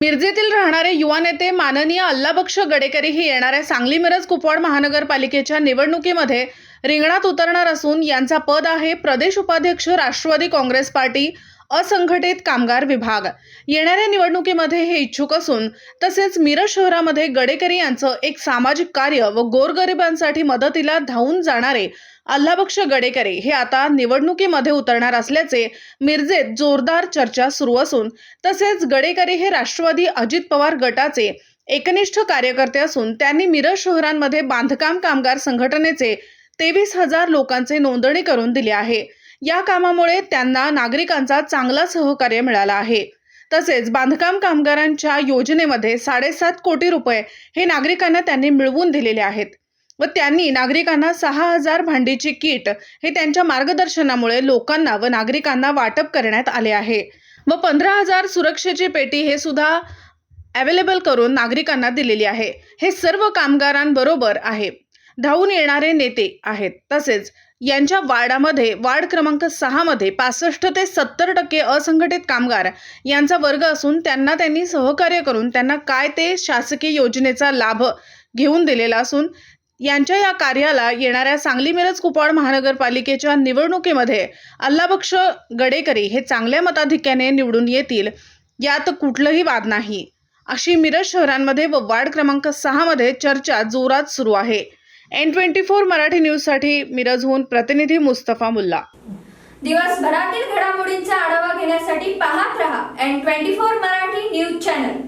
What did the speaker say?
मिरजेतील राहणारे युवा नेते माननीय अल्लाबक्ष गडेकरी हे येणाऱ्या सांगली मिरज कुपवाड महानगरपालिकेच्या निवडणुकीमध्ये रिंगणात उतरणार असून यांचा पद आहे प्रदेश उपाध्यक्ष राष्ट्रवादी काँग्रेस पार्टी. असंघटित कामगार विभाग. येणाऱ्या निवडणुकीमध्ये हे इच्छुक असून तसेच मिरज शहरामध्ये गडेकरी यांचं एक सामाजिक कार्य व गोरगरिबांसाठी मदतीला धावून जाणारे अल्लाबक्ष गडेकरे हे आता निवडणुकीमध्ये उतरणार असल्याचे मिरजेत जोरदार चर्चा सुरू असून तसेच गडेकरी हे राष्ट्रवादी अजित पवार गटाचे एकनिष्ठ कार्यकर्ते असून त्यांनी मिरज शहरांमध्ये बांधकाम कामगार संघटनेचे तेवीस हजार लोकांचे नोंदणी करून दिली आहे. या कामामुळे त्यांना नागरिकांचा चांगला सहकार्य मिळाला आहे. तसेच बांधकाम कामगारांच्या योजनेमध्ये साडेसात कोटी रुपये हे नागरिकांना त्यांनी मिळवून दिलेले आहेत व त्यांनी नागरिकांना सहा हजार भांडीची किट हे त्यांच्या मार्गदर्शनामुळे लोकांना व नागरिकांना वाटप करण्यात आले आहे. व पंधरा हजार सुरक्षेची पेटी हे सुद्धा अवेलेबल करून नागरिकांना दिलेली आहे. हे सर्व कामगारांबरोबर आहे. धावून येणारे नेते आहेत. तसेच यांच्या वार्डामध्ये वार्ड क्रमांक सहामध्ये पासष्ट ते सत्तर टक्के असंघटित कामगार यांचा वर्ग असून त्यांना त्यांनी सहकार्य करून त्यांना काय ते शासकीय योजनेचा लाभ घेऊन दिलेला असून यांच्या या कार्याला येणाऱ्या सांगली मिरज कुपवाड महानगरपालिकेच्या निवडणुकीमध्ये अल्लाबक्ष गडेकरी हे चांगल्या मताधिक्याने निवडून येतील यात कुठलंही वाद नाही. अशी मिरज शहरांमध्ये व वार्ड क्रमांक सहामध्ये चर्चा जोरात सुरू आहे. एन ट्वेंटी फोर मराठी न्यूजसाठी मिरजहून प्रतिनिधी मुस्तफा मुल्ला. दिवसभरातील घडामोडींचा आढावा घेण्यासाठी पाहत रहा N twenty four Marathi news channel.